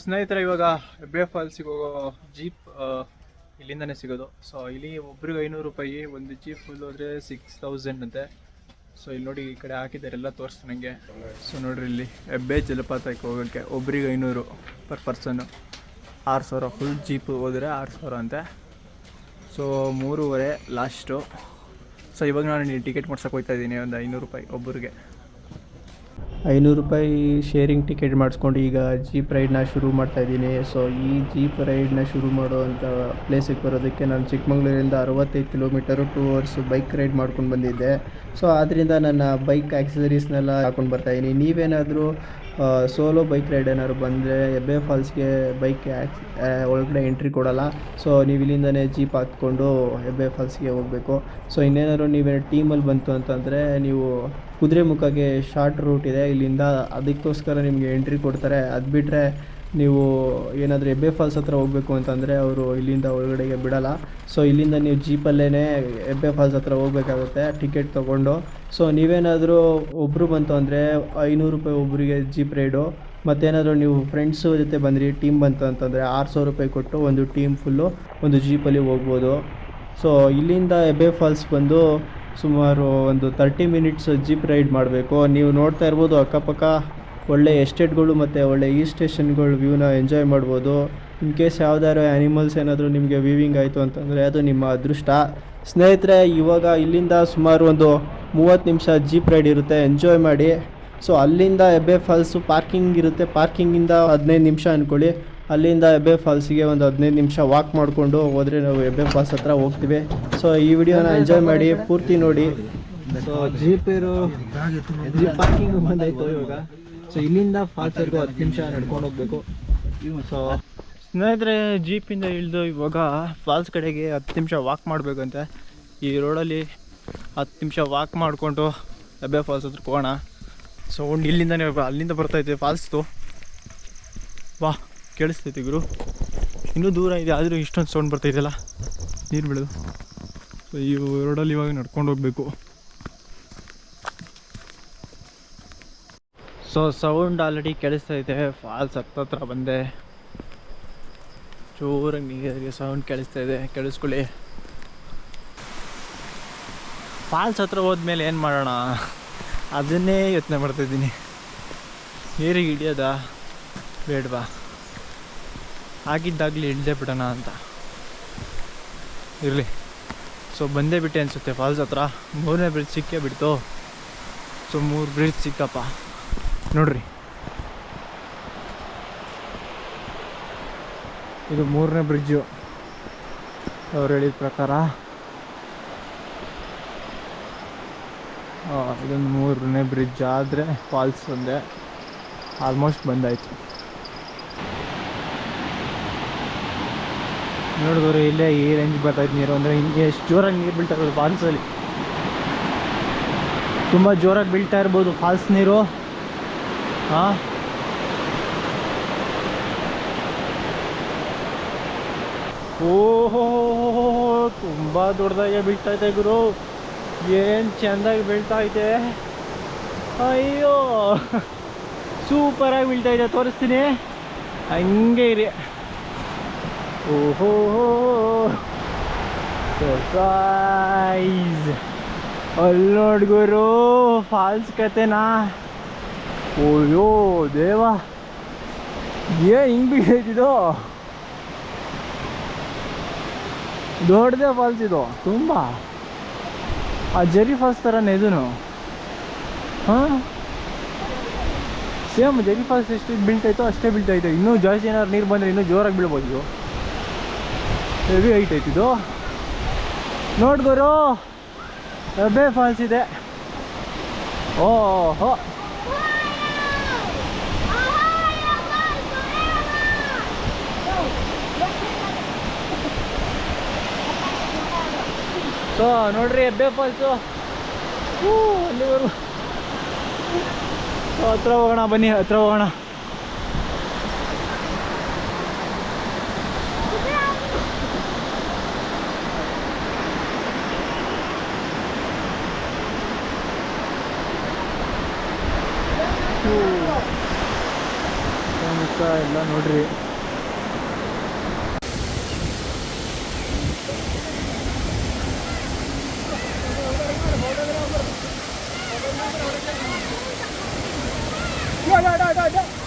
ಸ್ನೇಹಿತರೆ, ಇವಾಗ ಹೆಬ್ಬೆ ಫಾಲ್ಸಿಗೆ ಹೋಗೋ ಜೀಪ್ ಇಲ್ಲಿಂದನೇ ಸಿಗೋದು. ಸೊ ಇಲ್ಲಿ ಒಬ್ರಿಗೆ ಐನೂರು ರೂಪಾಯಿ, ಒಂದು ಜೀಪ್ ಫುಲ್ ಹೋದ್ರೆ ಸಿಕ್ಸ್ ತೌಸಂಡ್ ಅಂತೆ. ಸೊ ಇಲ್ಲಿ ನೋಡಿ ಈ ಕಡೆ ಹಾಕಿದ್ದಾರೆ, ಎಲ್ಲ ತೋರಿಸ್ತು ನನಗೆ ಸೊ ನೋಡ್ರಿ ಇಲ್ಲಿ ಹೆಬ್ಬೆ ಜಲಪಾತಕ್ಕೆ ಹೋಗೋಕ್ಕೆ ಒಬ್ರಿಗೆ ಐನೂರು ಪರ್ ಪರ್ಸನ್ನು ಆರು ಸಾವಿರ ಫುಲ್ ಜೀಪ್ ಹೋದರೆ ಆರು ಸಾವಿರ ಅಂತೆ. ಸೊ ಮೂರುವರೆ ಲಾಸ್ಟು ಸೊ ಇವಾಗ ನಾನು ಟಿಕೆಟ್ ಮಾಡ್ಸೋಕೆ ಹೋಗ್ತಾ ಇದ್ದೀನಿ, ಒಂದು ಐನೂರು ರೂಪಾಯಿ ಒಬ್ಬರಿಗೆ ಐನೂರು ರೂಪಾಯಿ ಶೇರಿಂಗ್ ಟಿಕೆಟ್ ಮಾಡಿಸ್ಕೊಂಡು ಈಗ ಜೀಪ್ ರೈಡ್ನ ಶುರು ಮಾಡ್ತಾ ಇದ್ದೀನಿ. ಸೊ ಈ ಜೀಪ್ ರೈಡ್ನ ಶುರು ಮಾಡುವಂಥ ಪ್ಲೇಸಿಗೆ ಬರೋದಕ್ಕೆ ನಾನು ಚಿಕ್ಕಮಂಗ್ಳೂರಿಂದ ಅರವತ್ತೈದು kilometre two hours bike ride ಮಾಡ್ಕೊಂಡು ಬಂದಿದ್ದೆ. ಸೊ ಆದ್ದರಿಂದ ನನ್ನ ಬೈಕ್ ಆ್ಯಕ್ಸಸರೀಸ್ನೆಲ್ಲ ಹಾಕೊಂಡು ಬರ್ತಾ ಇದ್ದೀನಿ. ನೀವೇನಾದರೂ ಸೋಲೋ ಬೈಕ್ ರೈಡ್ ಏನಾದ್ರು ಬಂದರೆ ಎಬ್ಬೆ ಫಾಲ್ಸ್ಗೆ ಬೈಕ್ ಆಕ್ಸ್ ಒಳಗಡೆ ಎಂಟ್ರಿ ಕೊಡೋಲ್ಲ. ಸೊ ನೀವು ಇಲ್ಲಿಂದನೇ ಜೀಪ್ ಹಾಕ್ಕೊಂಡು ಎಬ್ಬೆ ಫಾಲ್ಸ್ಗೆ ಹೋಗಬೇಕು. ಸೊ ಇನ್ನೇನಾದ್ರು ನೀವೇನು ಟೀಮಲ್ಲಿ ಬಂತು ಅಂತಂದರೆ ನೀವು ಕುದುರೆ ಮುಖಗೆ ಶಾರ್ಟ್ ರೂಟ್ ಇದೆ. ಇಲ್ಲಿಂದ ಅದಕ್ಕೋಸ್ಕರ ನಿಮಗೆ ಎಂಟ್ರಿ ಕೊಡ್ತಾರೆ. ಅದು ಬಿಟ್ಟರೆ ನೀವು ಏನಾದರೂ ಎಬ್ಬೆ ಫಾಲ್ಸ್ ಹತ್ರ ಹೋಗಬೇಕು ಅಂತಂದರೆ ಅವರು ಇಲ್ಲಿಂದ ಒಳಗಡೆಗೆ ಬಿಡಲ್ಲ. ಸೊ ಇಲ್ಲಿಂದ ನೀವು ಜೀಪಲ್ಲೇ ಎಬ್ಬೆ ಫಾಲ್ಸ್ ಹತ್ರ ಹೋಗಬೇಕಾಗುತ್ತೆ ಟಿಕೆಟ್ ತೊಗೊಂಡು. ಸೊ ನೀವೇನಾದರೂ ಒಬ್ಬರು ಬಂತು ಅಂದರೆ ಐನೂರು ರೂಪಾಯಿ ಒಬ್ಬರಿಗೆ ಜೀಪ್ ರೈಡು ಮತ್ತೇನಾದರೂ ನೀವು ಫ್ರೆಂಡ್ಸು ಜೊತೆ ಬಂದ್ರಿ ಟೀಮ್ ಬಂತು ಅಂತಂದರೆ ಆರು ಸಾವಿರ ರೂಪಾಯಿ ಕೊಟ್ಟು ಒಂದು ಟೀಮ್ ಫುಲ್ಲು ಒಂದು ಜೀಪಲ್ಲಿ ಹೋಗ್ಬೋದು. ಸೊ ಇಲ್ಲಿಂದ ಎಬ್ಬೆ ಫಾಲ್ಸ್ ಬಂದು ಸುಮಾರು ಒಂದು ತರ್ಟಿ ಮಿನಿಟ್ಸ್ ಜೀಪ್ ರೈಡ್ ಮಾಡಬೇಕು. ನೀವು ನೋಡ್ತಾ ಇರ್ಬೋದು ಅಕ್ಕಪಕ್ಕ ಒಳ್ಳೆ ಎಸ್ಟೇಟ್ಗಳು ಮತ್ತು ಒಳ್ಳೆ ಈ ಸ್ಟೇಷನ್ಗಳು ವ್ಯೂನ ಎಂಜಾಯ್ ಮಾಡ್ಬೋದು. ಇನ್ ಕೇಸ್ ಯಾವ್ದಾದ್ರು ಆ್ಯನಿಮಲ್ಸ್ ಏನಾದರೂ ನಿಮಗೆ ವೀವಿಂಗ್ ಆಯಿತು ಅಂತಂದರೆ ಅದು ನಿಮ್ಮ ಅದೃಷ್ಟ. ಸ್ನೇಹಿತರೆ, ಇವಾಗ ಇಲ್ಲಿಂದ ಸುಮಾರು ಒಂದು ಮೂವತ್ತು ನಿಮಿಷ ಜೀಪ್ ರೈಡ್ ಇರುತ್ತೆ. ಎಂಜಾಯ್ ಮಾಡಿ. ಸೊ ಅಲ್ಲಿಂದ ಎಬ್ಬೆ ಫಾಲ್ಸು ಪಾರ್ಕಿಂಗ್ ಇರುತ್ತೆ. ಪಾರ್ಕಿಂಗಿಂದ ಹದಿನೈದು ನಿಮಿಷ ಅಂದ್ಕೊಳ್ಳಿ ಅಲ್ಲಿಂದ ಎಬ್ಬೆ ಫಾಲ್ಸಿಗೆ ಒಂದು ಹದಿನೈದು ನಿಮಿಷ ವಾಕ್ ಮಾಡಿಕೊಂಡು ಹೋದರೆ ನಾವು ಹೆಬ್ಬೆ ಫಾಲ್ಸ್ ಹತ್ರ ಹೋಗ್ತೀವಿ. ಸೊ ಈ ವಿಡಿಯೋನ ಎಂಜಾಯ್ ಮಾಡಿ ಪೂರ್ತಿ ನೋಡಿ. ಸೊ ಜೀಪ್ ಇರೋ ಜೀಪ್ ಪಾರ್ಕಿಂಗ್ ಬಂದಾಯ್ತು ಇವಾಗ. ಸೊ ಇಲ್ಲಿಂದ ಫಾಲ್ಸ್ವರೆಗೂ ಹತ್ತು ನಿಮಿಷ ನಡ್ಕೊಂಡು ಹೋಗ್ಬೇಕು. ಸೊ ಸ್ನೇಹಿತರೆ ಜೀಪಿಂದ ಇಳಿದು ಇವಾಗ ಫಾಲ್ಸ್ ಕಡೆಗೆ ಹತ್ತು ನಿಮಿಷ ವಾಕ್ ಮಾಡಬೇಕಂತೆ. ಈ ರೋಡಲ್ಲಿ ಹತ್ತು ನಿಮಿಷ ವಾಕ್ ಮಾಡಿಕೊಂಡು ಹೆಬ್ಬೆ ಫಾಲ್ಸ್ ಹತ್ರ ಹೋಗೋಣ. ಒಂದು ಇಲ್ಲಿಂದನೇ ಅಲ್ಲಿಂದ ಬರ್ತಾಯಿದ್ದೆ ಫಾಲ್ಸ್ದು. ವಾ ಕೇಳಿಸ್ತೈತಿ ಗುರು. ಇನ್ನೂ ದೂರ ಇದೆ, ಆದರೂ ಇಷ್ಟೊಂದು ಸೌಂಡ್ ಬರ್ತೈತಲ್ಲ ನೀರು ಬಿಡೋದು. ಸೊ ಈ ರೋಡಲ್ಲಿ ಇವಾಗ ನಡ್ಕೊಂಡು ಹೋಗಬೇಕು. ಸೊ ಸೌಂಡ್ ಆಲ್ರೆಡಿ ಕೇಳಿಸ್ತೈತೆ ಫಾಲ್ಸ್ ಹತ್ತತ್ರ ಬಂದೆ. ಜೋರಾಗಿ ನೀರಿಗೆ ಸೌಂಡ್ ಕೇಳಿಸ್ತಾ ಇದೆ, ಕೇಳಿಸ್ಕೊಳ್ಳಿ. ಫಾಲ್ಸ್ ಹತ್ರ ಹೋದ್ಮೇಲೆ ಏನು ಮಾಡೋಣ? ಅದನ್ನೇ ಯೋಚನೆ ಮಾಡ್ತಾಯಿದ್ದೀನಿ ನೀರಿಗೆ ಹಿಡಿಯೋದಾ? ಬೇಡವಾ? ಆಗಿದ್ದಾಗಲಿ ಇಳ್ದೆ ಬಿಡೋಣ ಅಂತ. ಇರಲಿ. ಸೊ ಬಂದೇ ಬಿಟ್ಟೆ ಅನಿಸುತ್ತೆ ಫಾಲ್ಸ್ ಹತ್ರ. ಮೂರನೇ ಬ್ರಿಡ್ಜ್ ಸಿಕ್ಕೇ ಬಿಡ್ತು. ಸೊ ಮೂರು ಬ್ರಿಡ್ಜ್ ಸಿಕ್ಕಪ್ಪ. ನೋಡ್ರಿ. ಇದು ಮೂರನೇ ಬ್ರಿಡ್ಜು ಅವ್ರು ಹೇಳಿದ ಪ್ರಕಾರ. ಇದೊಂದು ಮೂರನೇ ಬ್ರಿಡ್ಜ್ ಆದರೆ ಫಾಲ್ಸ್ ಒಂದೇ. ಆಲ್ಮೋಸ್ಟ್ ಬಂದಾಯ್ತು. ನೋಡಿದವರು, ಇಲ್ಲೇ ಈ ರೇಂಜ್ ಬರ್ತೈತೆ ನೀರು. ಅಂದರೆ ಹಿಂಗೆ ಎಷ್ಟು ಜೋರಾಗಿ ನೀರು ಬೀಳ್ತಾ ಇರೋದು ಫಾಲ್ಸಲ್ಲಿ ತುಂಬ ಜೋರಾಗಿ ಬೀಳ್ತಾ ಇರ್ಬೋದು ಫಾಲ್ಸ್ ನೀರು. ಹಾಂ? ಓಹೋ, ತುಂಬ ದೊಡ್ಡದಾಗೆ ಬೀಳ್ತಾ ಇದೆ ಗುರು. ಏನು ಚೆಂದಾಗಿ ಬೀಳ್ತಾ ಇದೆ. ಅಯ್ಯೋ, ಸೂಪರಾಗಿ ಬೀಳ್ತಾ ಇದೆ, ತೋರಿಸ್ತೀನಿ. ಹಂಗೆ ಇರಿ. ಓಹೋ ಸರ್ಪ್ರೈಸ್ ಅಲ್ಲಿ ನೋಡಿ ಗುರು ಫಾಲ್ಸ್ ಕತೆನಾ? ಓಯ್ಯೋ ದೇವ. ಏನು ಹಿಂಗೆ ಬೀಳೈತಿದು ದೊಡ್ಡದೇ ಫಾಲ್ಸ್ ಇದು, ತುಂಬ. ಆ ಜರಿ ಫಾಲ್ಸ್ ಥರನೇ ಇದೂ ಹಾಂ? ಸೇಮ್ ಜರಿ ಫಾಲ್ಸ್ ಎಷ್ಟು ಬೀಳ್ತಾಯ್ತೋ ಅಷ್ಟೇ ಬೀಳ್ತಾಯ್ತು ಇನ್ನೂ ಜಾಸ್ತಿ ಏನಾದ್ರು ನೀರು ಬಂದರೆ ಇನ್ನೂ ಜೋರಾಗಿ ಬೀಳ್ಬೋದು ಹೆವಿ ಹೈಟ್ ಐತಿ ಇದು. ನೋಡ್ಗೋರು ಹೆಬ್ಬೆ ಫಾಲ್ಸ್ ಇದೆ. ಓಹೋ. ಸೊ, ನೋಡ್ರಿ ಹೆಬ್ಬೆ ಫಾಲ್ಸು ಅಲ್ಲಿವರೆಗೂ. ಹತ್ರ ಹೋಗೋಣ, ಬನ್ನಿ, ಹತ್ರ ಹೋಗೋಣ. ಹೂ. ಸೊ ಎಲ್ಲ ನೋಡ್ರಿ ॐ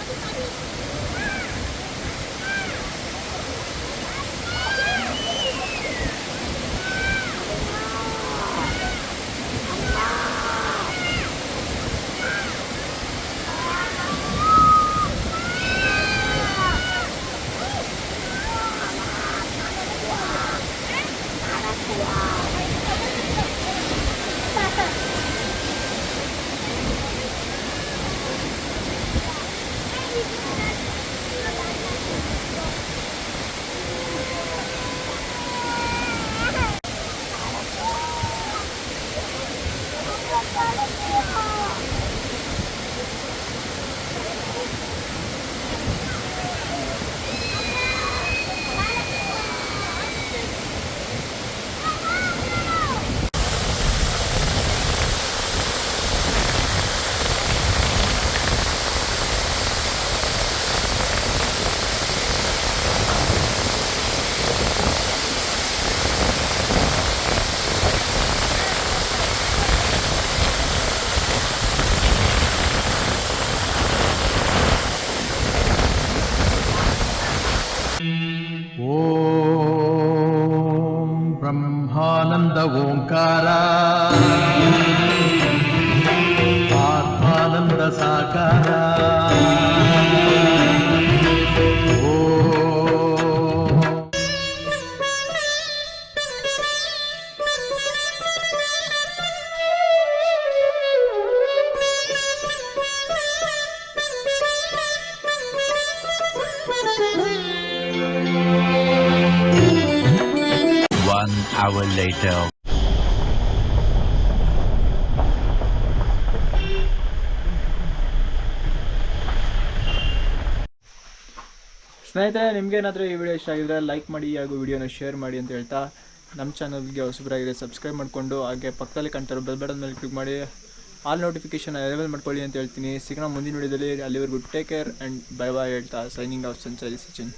బ్రహ్మానంద ఓంకార ఆత్మానంద సాకారా hour later. ಸ್ನೇಹಿತರೆ ನಿಮ್ಗೇನಾದರೂ ಈ ವಿಡಿಯೋ ಇಷ್ಟ ಆಗಿದ್ರೆ ಲೈಕ್ ಮಾಡಿ ಹಾಗೂ ವಿಡಿಯೋನ ಶೇರ್ ಮಾಡಿ ಅಂತ ಹೇಳ್ತಾ ನಮ್ಮ ಚಾನಲ್ಗೆ ಹೊಸಬರಾಗಿದೆ ಸಬ್ಸ್ಕ್ರೈಬ್ ಮಾಡಿಕೊಂಡು, ಹಾಗೆ ಪಕ್ಕದಲ್ಲಿ ಕಂಟರ್ ಬೆಲ್ ಬಟನ್ ಮೇಲೆ ಕ್ಲಿಕ್ ಮಾಡಿ ಆಲ್ ನೋಟಿಫಿಕೇಶನ್ ಅವೈಲೇಬಲ್ ಮಾಡ್ಕೊಳ್ಳಿ ಅಂತ ಹೇಳ್ತೀನಿ. ಸಿಗೋಣ ಮುಂದಿನ ವಿಡಿಯೋದಲ್ಲಿ ಅಲ್ಲಿವರೆಗೂ take care and bye bye ಹೇಳ್ತಾ ಸೈನಿಂಗ್ ಆಫ್ ಸಂಚಾರಿ ಸಚಿನ್